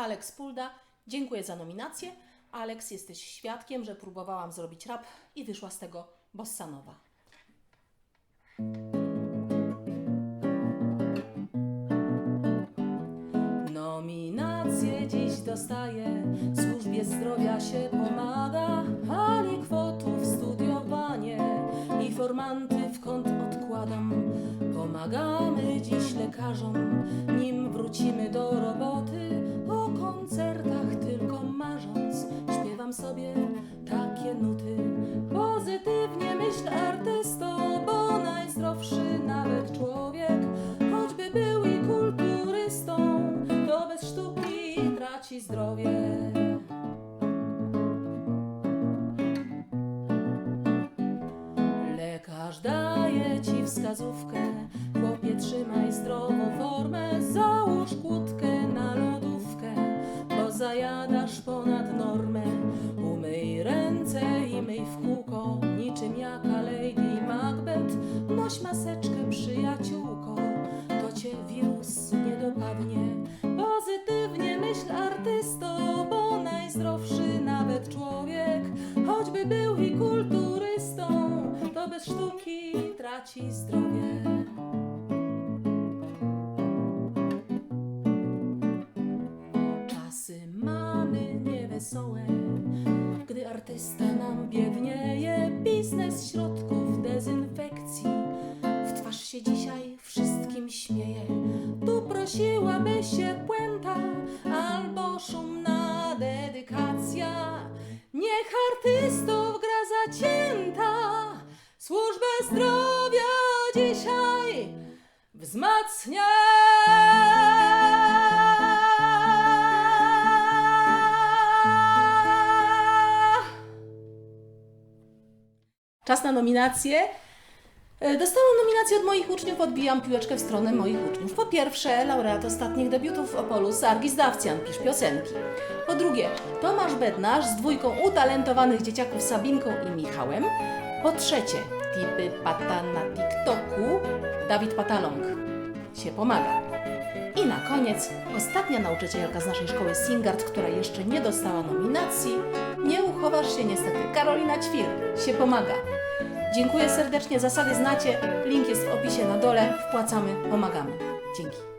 Aleks Pulda. Dziękuję za nominację. Aleks, jesteś świadkiem, że próbowałam zrobić rap i wyszła z tego bossanowa. Nominacje dziś dostaję, służbie zdrowia się pomaga, alikwotów studiowanie, informanty w kąt odkładam. Pomagamy dziś lekarzom, nim wrócimy do roboty, koncertach tylko marząc, śpiewam sobie takie nuty. Pozytywnie myśl artysto, bo najzdrowszy nawet człowiek, choćby był i kulturystą, to bez sztuki traci zdrowie. Lekarz daje ci wskazówkę, chłopie trzymaj zdrową ponad normę. Umyj ręce i myj w kółko, niczym jaka Lady Macbeth, noś maseczkę przyjaciółko, to cię wirus nie dopadnie. Pozytywnie myśl artysto, bo najzdrowszy nawet człowiek, choćby był i kulturystą, to bez sztuki traci zdrowie. Artysta nam biednieje, biznes środków dezynfekcji w twarz się dzisiaj wszystkim śmieje. Tu prosiłaby się puenta albo szumna dedykacja. Niech artystów gra zacięta, służbę zdrowia dzisiaj wzmacnia. Czas na nominacje. E, Dostałam nominację od moich uczniów, odbijam piłeczkę w stronę moich uczniów. Po pierwsze, laureat ostatnich debiutów w Opolu Sargis Dawcjan, pisz piosenki. Po drugie, Tomasz Bednarz z dwójką utalentowanych dzieciaków Sabinką i Michałem. Po trzecie, tipy pata na TikToku, Dawid Patalong się pomaga. I na koniec, ostatnia nauczycielka z naszej szkoły Singard, która jeszcze nie dostała nominacji. Nie uchowasz się niestety, Karolina Ćwir się pomaga. Dziękuję serdecznie, zasady znacie, link jest w opisie na dole, wpłacamy, pomagamy. Dzięki.